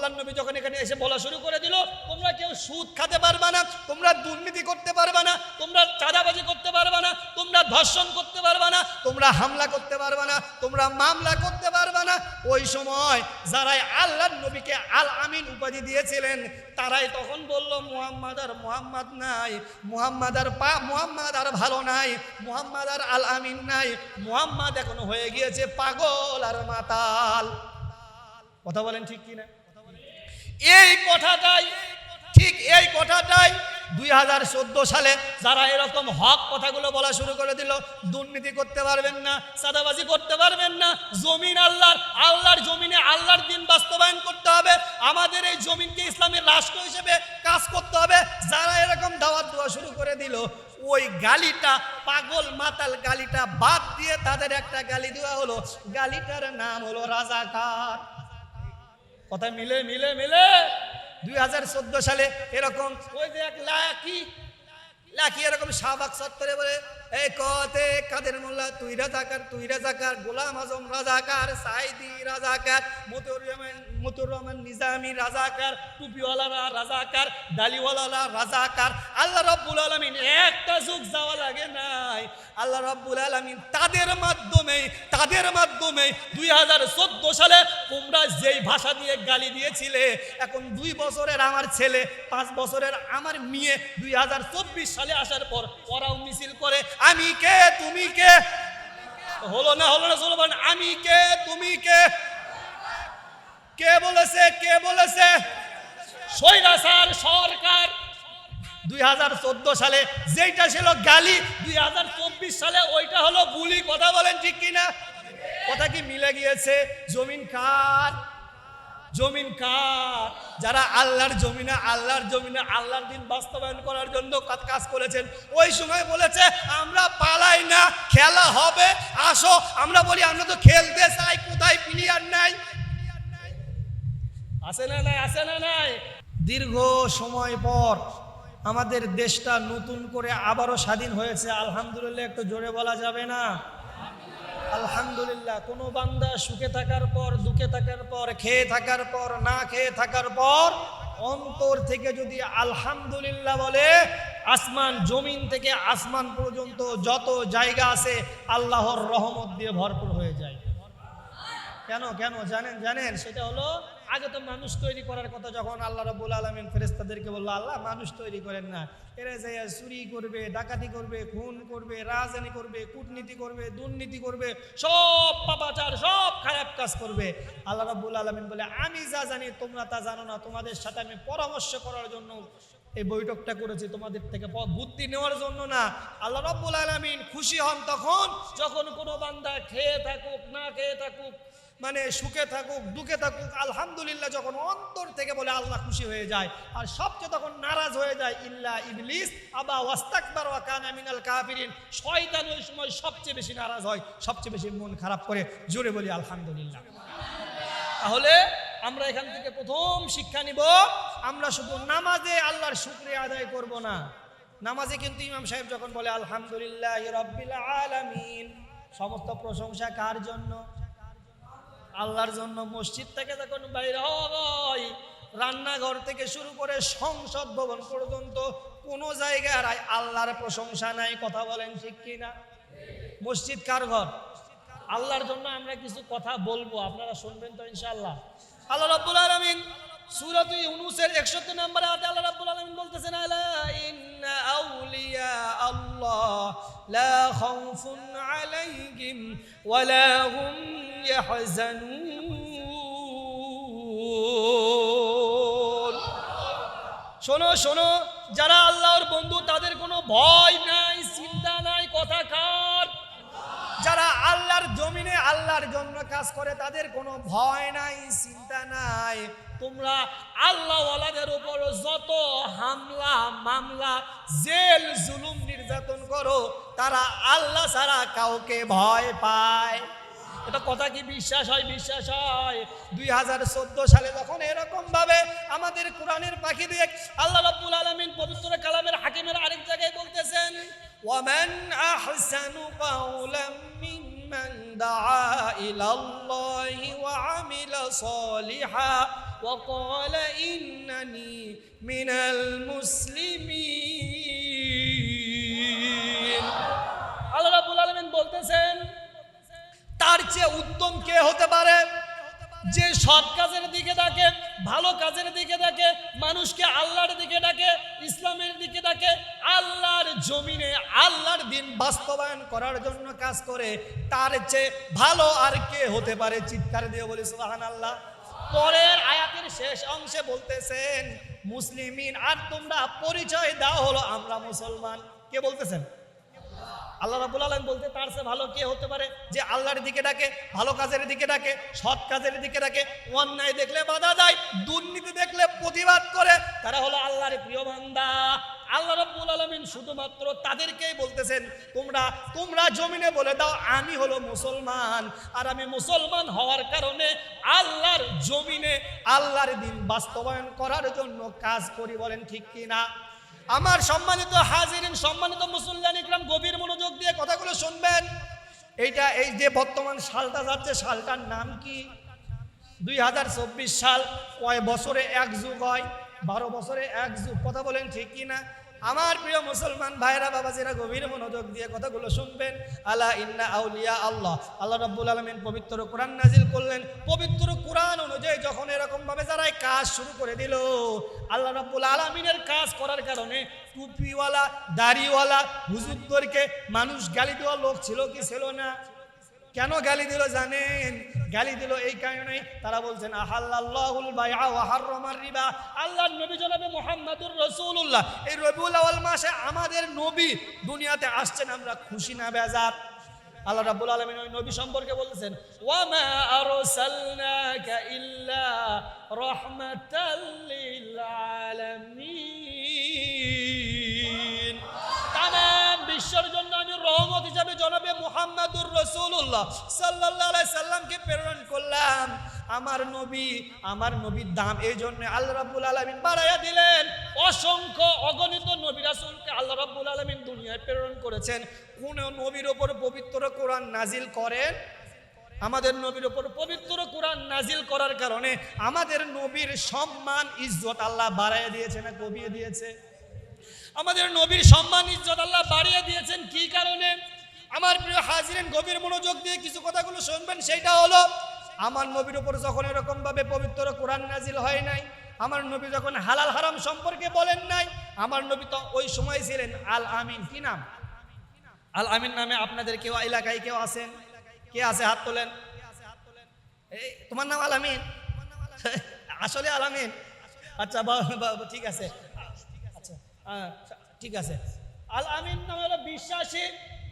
আল্লাহ নবী যখন এখানে এসে বলা শুরু করে দিল, তোমরা কেউ সুদ খাতে পারবে না, তোমরা দুর্নীতি করতে পারবে না, তোমরা চাঁদাবাজি করতে পারবে না, তোমরা ধর্ষণ করতে পারবে না, তোমরা হামলা করতে পারবে না, তোমরা মামলা করতে পারবে না। ওই সময় যারাই আল্লাহ নবীকে আল আমিন উপাধি দিয়েছিলেন, তারাই তখন বলল, মুহাম্মদ আর মুহাম্মদ নাই, মুহাম্মদ আর পা, মুহাম্মদ আর ভালো নাই, মুহাম্মদ আর আল আমিন নাই, মুহাম্মদ এখন হয়ে গিয়েছে পাগল আর মাতাল। কথা বলেন ঠিক কি না এই কথাটাই, ঠিক এই কথাটাই দুই হাজার চোদ্দ সালে যারা এরকম হক কথাগুলো বলা শুরু করে দিল, দুর্নীতি করতে পারবেন না সাদাবাজি করতে পারবেন না, জমিন আল্লাহর আল্লাহর জমিনে আল্লাহর দিন বাস্তবায়ন করতে হবে, আমাদের এই জমিনকে ইসলামের রাষ্ট্র হিসেবে কাজ করতে হবে। যারা এরকম দাওয়াত দেওয়া শুরু করে দিল, ওই গালিটা, পাগল মাতাল গালিটা বাদ দিয়ে তাদের একটা গালি দেওয়া হলো। গালিটার নাম হলো রাজাকার। কথা মিলে মিলে মিলে। দুই হাজার চোদ্দ সালে এরকম ওই যে এক লাখি লাকি এরকম শাহবাগ সত্তরে বলে, এই কতে কাদের তুই রাজাকার তুই রাজাকার গোলাম আজম রাজাকার, সাইদি রাজাকার মতুর রহমান মতুর রহমান নিজামি রাজাকার, টুপিওয়ালারা রাজাকার রাজাকার। আল্লাহ রব্বুল আলমিন একটা যুগ যাওয়া লাগে নাই। আল্লাহ রব্বুল আলমিন তাদের মাধ্যমে তাদের মাধ্যমে দুই হাজার চোদ্দ সালে তোমরা যেই ভাষা দিয়ে গালি দিয়েছিলে, এখন দুই বছরের আমার ছেলে, পাঁচ বছরের আমার মেয়ে দুই হাজার চব্বিশ সালে আসার পর ওরাও মিছিল করে, আমি কে? তুমি কে? হলো না হলো না চলো বলেন, আমি কে তুমি কে? কে বলেছে কে বলেছে? সৈরাসার সরকার। দুই হাজার চোদ্দ সালে যেইটা ছিল গালি দুই হাজার চব্বিশ সালে ওইটা হলো বুলি কথা বলেন ঠিক কিনা? কথা কি মিলে গিয়েছে? জমিন কার? জমিন কার? যারা আল্লাহর জমিনে আল্লাহর জমিনে আল্লাহর দিন বাস্তবায়ন করার জন্য কাজ- করেছেন, ওই সময় বলেছে, আমরা পালাই না, খেলা হবে, আসো। আমরা বলি, আমরা তো খেলতে চাই, কোথায় প্লেয়ার নাই? আছে না নাই, আছে না নাই? দীর্ঘ সময় পর আমাদের দেশটা নতুন করে আবারও স্বাধীন হয়েছে। আলহামদুলিল্লাহ, একটু জোরে বলা যাবে না। আলহামদুলিল্লাহ, কোনো বান্দা সুখে থাকার পর, দুঃখে থাকার পর, খেয়ে থাকার পর, না খেয়ে থাকার পর, অন্তর থেকে যদি আলহামদুলিল্লাহ বলে, আসমান, জমিন থেকে আসমান পর্যন্ত যত জায়গা আছে, আল্লাহর রহমত দিয়ে ভরপুর হয়ে যায়। কেন কেন? জানেন জানেন? সেটা হলো, আগে তো মানুষ তৈরি করার কথা যখন আল্লাহ রাবুল আলমিন ফেরেস্তাদেরকে বলল, আল্লাহ, মানুষ তৈরি করেন না। এরা যাইয়া চুরি করবে, ডাকাতি করবে, খুন করবে, রাজধানী করবে, কূটনীতি করবে, দুর্নীতি করবে, সব পাপাচার, সব খারাপ কাজ করবে। আল্লাহ রাবুল আলমিন বলে, আমি যা জানি, তোমরা তা জানো না। তোমাদের সাথে আমি পরামর্শ করার জন্য এই বৈঠকটা করেছি। তোমাদের থেকে বুদ্ধি নেওয়ার জন্য না। আল্লাহ রব্বুল আলমিন খুশি হন তখন, যখন কোনো বান্দা খেয়ে থাকুক, না খেয়ে থাকুক মানে সুখে থাকুক, দুঃখে থাকুক, আলহামদুলিল্লাহ যখন অন্তর থেকে বলে আল্লাহ খুশি হয়ে যায়, আর সবচেয়ে তখন নারাজ হয়ে যায়, ইল্লা ইবলিস, আবা ওয়াস্তাকবার ওয়া কানা মিনাল কাফিরিন। শয়তান ওই সময় সবচেয়ে বেশি নারাজ হয়, সবচেয়ে বেশি মন খারাপ করে। জোরে বলি আলহামদুলিল্লাহ। তাহলে আমরা এখান থেকে প্রথম শিক্ষা নিব, আমরা শুধু নামাজে আল্লাহর শুক্রিয়া আদায় করব না। নামাজে কিন্তু ইমাম সাহেব যখন বলে, আলহামদুলিল্লাহ রব্বিল আলামিন সমস্ত প্রশংসা কার জন্য? আল্লাহর জন্য মসজিদ থেকে যখন বাইরে হয়, রান্নাঘর থেকে শুরু করে সংসদ ভবন পর্যন্ত, কোনো জায়গায় আল্লাহর প্রশংসা নাই, কথা বলেন ঠিক কিনা? মসজিদ কার ঘর? আল্লাহর জন্য আমরা কিছু কথা বলব, আপনারা শুনবেন তো ইনশাল্লাহ আল্লাহ রাব্বুল আলামিন সূরাত ইউনূসের 61 নম্বরে আয়াতে আল্লাহ রাব্বুল আলামিন বলতেছেন আউলিয়া আল্লাহ লা খাউফুন আলাইহিম ওয়া হুম ইয়াহজানুন শোনো শোনো, যারা আল্লাহর বন্ধু, তাদের কোনো ভয় নাই, চিন্তা নাই, কথা কার। যারা আল্লাহর জমিনে আল্লাহর জন্য কাজ করে, তাদের কোনো ভয় নাই, চিন্তা নাই। তোমরা আল্লাহওয়ালাদের উপর যত হামলা, মামলা, জেল, জুলুম নির্যাতন করো, তারা আল্লাহ ছাড়া কাউকে ভয় পায়। এটা কথা কি বিশ্বাস হয়? বিশ্বাস হয়। দুই হাজার চোদ্দ সালে যখন এরকমভাবে আমাদের কোরআনের পাখি দিয়ে আল্লাহ রাব্বুল আলমিন পবিত্র কালামের হাকিমের আরেক জায়গায় বলতেছেন ওয়ামান আহসানু পাউলাম মিম্মান দাআ ইলাল্লাহি ওয়া আমিলা সলিহা ওয়া ক্বালা ইন্নানি মিনাল মুসলিমিন। আল্লাহ রাব্বুল আলামিন বলতেছেন চেয়ে উত্তম কে হতে পারে? যে সৎ কাজের দিকে ডাকে, ভালো কাজের দিকে ডাকে, মানুষকে আল্লাহর দিকে ডাকে, ইসলামের দিকে ডাকে, আল্লাহর জমিনে আল্লাহর দিন বাস্তবায়ন করার জন্য কাজ করে, তার চেয়ে ভালো আর কে হতে পারে? চিৎকার দিয়ে বলি সুবাহান আল্লাহ পরের আয়াতের শেষ অংশে বলতেছেন, মুসলিমিন, আর তোমরা পরিচয় দাও হলো আমরা মুসলমান। কে বলতেছেন? আল্লাহ রাবুল আলম বলতে তার সে ভালো কে হতে পারে? যে আল্লাহর দিকে ডাকে, ভালো কাজের দিকে ডাকে, সৎ কাজের দিকে ডাকে, অন্যায় দেখলে বাধা দেয়, দুর্নীতি দেখলে প্রতিবাদ করে, তারা হলো আল্লাহর প্রিয় বান্দা। আল্লাহ রাব্বুল আলামিন শুধুমাত্র তাদেরকেই বলতেছেন, তোমরা তোমরা জমিনে বলে দাও, আমি হলো মুসলমান। আর আমি মুসলমান হওয়ার কারণে আল্লাহর জমিনে আল্লাহর দিন বাস্তবায়ন করার জন্য কাজ করি বলেন ঠিক কি না আমার সম্মানিত হাজিরিন, সম্মানিত এইটা এই যে বর্তমান সালটা যাচ্ছে, সালটার নাম কি? দুই হাজার চব্বিশ সাল কয় বছরে এক যুগ হয়? বারো বছরে এক যুগ। কথা বলেন ঠিক না? আমার প্রিয় মুসলমান ভাইরা, বাবাজিরা, গভীর মনোযোগ দিয়ে কথাগুলো শুনবেন। আলা ইন্না আউলিয়া আল্লাহ। আল্লাহ রাব্বুল আলমিন পবিত্র কোরআন নাজিল করলেন। পবিত্র কোরআন অনুযায়ী যখন এরকম ভাবে যারা এই কাজ শুরু করে দিল। আল্লাহ রাব্বুল আলমিনের কাজ করার কারণে টুপিওয়ালা, দাড়িওয়ালা, হুজুরদেরকে মানুষ গালি দেওয়া লোক ছিল কি ছিল না? কেন গালি দিল জানেন? গালি দিল এই কারণে তারা বলছেন আহাল্লাহুল বাইআ ওয়া হাররামার রিবা। আল্লাহর নবী জনাবে মুহাম্মাদুর রাসূলুল্লাহ। এই রবিউল আউয়াল মাসে আমাদের নবী দুনিয়াতে আসছেন, আমরা খুশি না, বেজার। আল্লাহ রাব্বুল আলামিন ওই নবী সম্পর্কে বলেছেন ওয়া মা আরসালনাকা ইল্লা রাহমাতাল লিল আলামিন তামাম বিশ্বের জন্য আমি রহমত হিসাবে জনাবে মুহাম্মাদুর রসুল্লাহ সাল্লাহ সাল্লামকে প্রেরণ করলাম। আমার নবী, আমার নবীর দাম এই জন্য আল্লাহ রাব্বুল আলমিন বাড়াইয়া দিলেন। অসংখ্য অগণিত নবী রাসুলকে আল্লাহ রাব্বুল আলমিন দুনিয়ায় প্রেরণ করেছেন। কোন নবীর ওপর পবিত্র কোরআন নাজিল করেন? আমাদের নবীর ওপর পবিত্র কোরআন নাজিল করার কারণে আমাদের নবীর সম্মান, ইজ্জত আল্লাহ বাড়াইয়া দিয়েছে না কমিয়ে দিয়েছে? আমাদের নবীর সম্মান, ইজ্জত আল্লাহ বাড়িয়ে দিয়েছেন কি কারণে? আমার প্রিয় হাজিরেন, গভীর মনোযোগ দিয়ে কিছু কথাগুলো শুনবেন সেটা হলো আমার নবীর উপর যখন এরকম ভাবে পবিত্র কোরআন নাজিল হয় নাই, আমার নবী যখন হালাল হারাম সম্পর্কে বলেন নাই, আমার নবী তো ওই সময় ছিলেন আল আমিন। কি নাম? আল আমিন নামে আপনাদের কেউ এলাকায় কেউ আছেন? কে আছে? হাত তোলেন। এই, তোমার নাম আল আমিন? আসলে আল আমিন। আচ্ছা ঠিক আছে। আচ্ছা ঠিক আছে। আল আমিন নাম হলো বিশ্বাসী।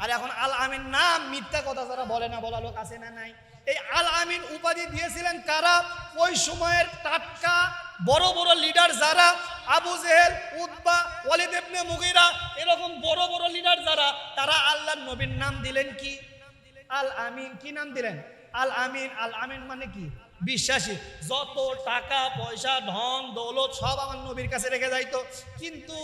আর এখন আল আমিন নাম মিথ্যা কথা যারা বলে না, বলা লোক আছে না নাই? এই আল আমিন উপাধি দিয়েছিলেন কারা? ওই সময়ের টাটকা বড় বড় লিডার যারা, আবু জেহেল উদ্বা ওয়ালিদ ইবনে মুগিরা, এরকম বড় বড় লিডার যারা, তারা আল্লাহর নবীর নাম দিলেন কি? আল আমিন, কি নাম দিলেন? আল আমিন আল আমিন মানে কি? বিশ্বাসী, যত টাকা, পয়সা, ধন, দৌলত সব আমার নবীর কাছে রেখে যাইতো। কিন্তু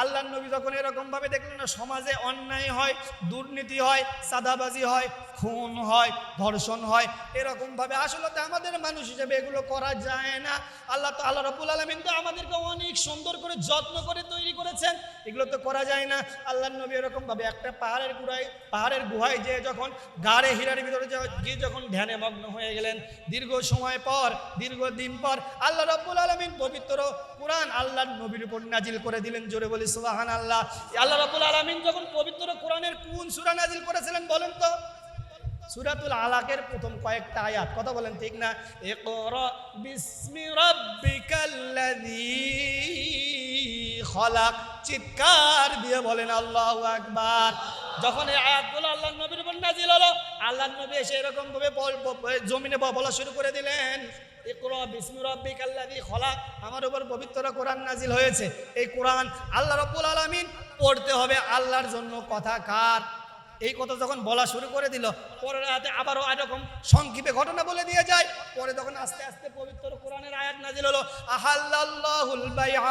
আল্লাহর নবী যখন এরকম ভাবে দেখলেন না, সমাজে অন্যায় হয়, দুর্নীতি হয় সাদাবাজি হয়, খুন হয়, ধর্ষণ হয় এরকম ভাবে আসলে তো আমাদের মানুষ হিসেবে এগুলো করা যায় না। আল্লাহ তো, আল্লাহ রবুল আলমিন তো আমাদেরকে অনেক সুন্দর করে যত্ন করে তৈরি করেছেন। এগুলো তো করা যায় না। আল্লাহ নবী এরকম ভাবে একটা পাহাড়ের গুড়ায় পাহাড়ের গুহায় যে যখন গাড়ে, হীরার ভিতরে গিয়ে যখন ধ্যানে মগ্ন হয়ে গেলেন, দীর্ঘ সময় পর, দীর্ঘদিন পর আল্লাহ রব্বুল আলমিন পবিত্র কোরআন আল্লাহ নবীর উপর নাজিল করে দিলেন। জোরে বলি সুবাহান আল্লাহ আল্লাহ রব্বুল আলমিন যখন পবিত্র কোরআনের কোন সুরা নাজিল করেছিলেন বলেন তো? সুরাতুল আলাকের প্রথম কয়েকটা আয়াত, কথা বলেন ঠিক না? ইকরা বিসমি খলাক, চিৎকার দিয়ে বলেন, আল্লাহু আকবার। যখন এই আয়াতগুলো আল্লাহ নবীর উপর নাজিল হলো আল্লাহ নবী এসে এরকম ভাবে জমিনে বলা শুরু করে দিলেন। আমার উপর পবিত্র কোরআন নাজিল হয়েছে। এই কোরআন আল্লাহ রবুল আলমিন পড়তে হবে আল্লাহর জন্য। কথা কার? এই কথা যখন বলা শুরু করে দিল, পরের আয়াতে আবারও এরকম সংক্ষেপে ঘটনা বলে দিয়ে যায়, পরে তখন আস্তে আস্তে পবিত্র কোরআনের আয়াত নাজিল হলো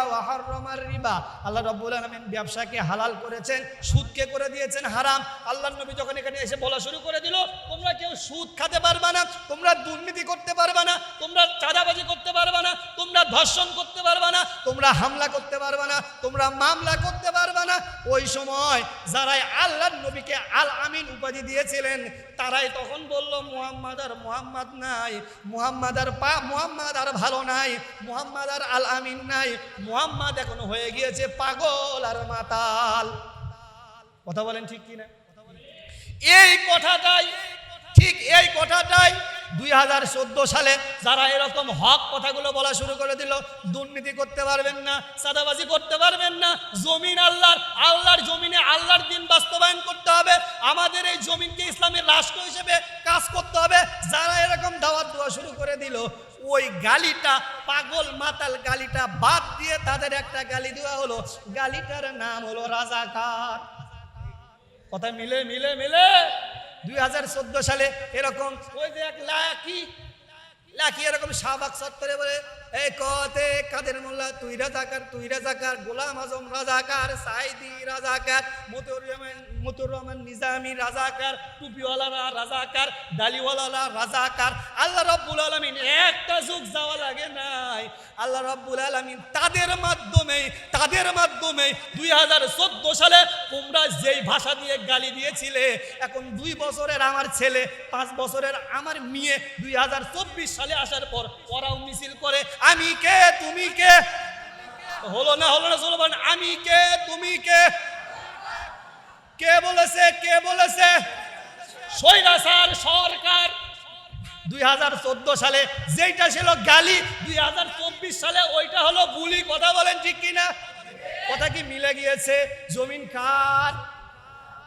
ওয়া হাররামার রিবা। আল্লাহ রাব্বুল আলামিন ব্যবসাকে হালাল করেছেন, সুদকে করে দিয়েছেন হারাম। আল্লাহর নবী যখন এখানে এসে বলা শুরু করে দিল, তোমরা কেউ সুদ খেতে পারবে না, তোমরা দুর্নীতি করতে পারবে না, তোমরা চাঁদাবাজি করতে পারবে না, তোমরা ধর্ষণ করতে পারবে না, তোমরা হামলা করতে পারবে না তোমরা মামলা করতে পারবে না। ওই সময় যারাই আল্লাহর নবীকে আল আমিন উপাধি দিয়েছিলেন, তারাই তখন বলল, মুহাম্মদ আর মুহাম্মদ নাই, মুহাম্মদ আর পা, মুহাম্মদ আর ভালো নাই, মুহাম্মদ আর আল আমিন নাই, মুহাম্মদ এখন হয়ে গিয়েছে পাগল আর মাতাল। কথা বলেন ঠিক কি না এই কথাটাই, ঠিক এই কথাটাই দুই হাজার চোদ্দ সালে যারা এরকম হক কথাগুলো বলা শুরু করে দিল, দুর্নীতি করতে পারবেন না, সাদাবাজি করতে পারবেন না, জমিন আল্লাহর আল্লাহর জমিনে আল্লাহর দিন বাস্তবায়ন করতে হবে, আমাদের এই জমিনকে ইসলামের রাষ্ট্র হিসেবে কাজ করতে হবে। যারা এরকম দাওয়াত দেওয়া শুরু করে দিল, ওই গালিটা, পাগল মাতাল গালিটা বাদ দিয়ে তাদের একটা গালি দেওয়া হলো। গালিটার নাম হলো রাজাকার। কথা মিলে মিলে মিলে। দুই হাজার চোদ্দ সালে এরকম ওই যে এক লাকি লাকি এরকম শাহবাগ সত্তরে বলে এই কতে কাদের মোল্লা, তুই রাজাকার তুই রাজাকার, গোলাম আজম রাজাকার, সাইদি রাজাকার মতুর রহমান মতুর রহমান নিজামি রাজাকার, টুপিওয়ালারা রাজাকার, ডালিওয়ালারা রাজাকার, আল্লাহ রব্বুল আলমিন একটা যুগ যাওয়া লাগে নাই। আল্লাহ রব্বুল আলমিন তাদের মাধ্যমে তাদের মাধ্যমে দুই হাজার চোদ্দ সালে তোমরা যেই ভাষা দিয়ে গালি দিয়েছিলে, এখন দুই বছরের আমার ছেলে, পাঁচ বছরের আমার মেয়ে দুই হাজার চব্বিশ সালে আসার পর ওরাও মিছিল করে, আমি কে? তুমি কে? হলো না হলো না চলবেন আমি কে? তুমি কে? কে বলেছে কে বলেছে? সৈরাসার সরকার। দুই হাজার চোদ্দ সালে যেইটা ছিল গালি, দুই হাজার চব্বিশ সালে ওইটা হলো বুলি, কথা বলেন ঠিক কিনা? কথা কি মিলে গিয়েছে? জমিন কার?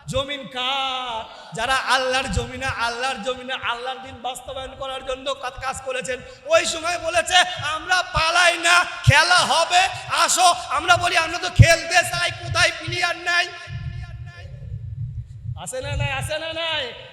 জমিন কার? যারা আল্লাহর জমিনে আল্লাহর জমিনে, আল্লাহর দিন বাস্তবায়ন করার জন্য কাজ- করেছেন, ওই সময় বলেছে, আমরা পালাই না, খেলা হবে, আসো। আমরা বলি, আমরা তো খেলতে চাই, কোথায় প্লেয়ার নাই? আসে না নাই? আসে না নাই?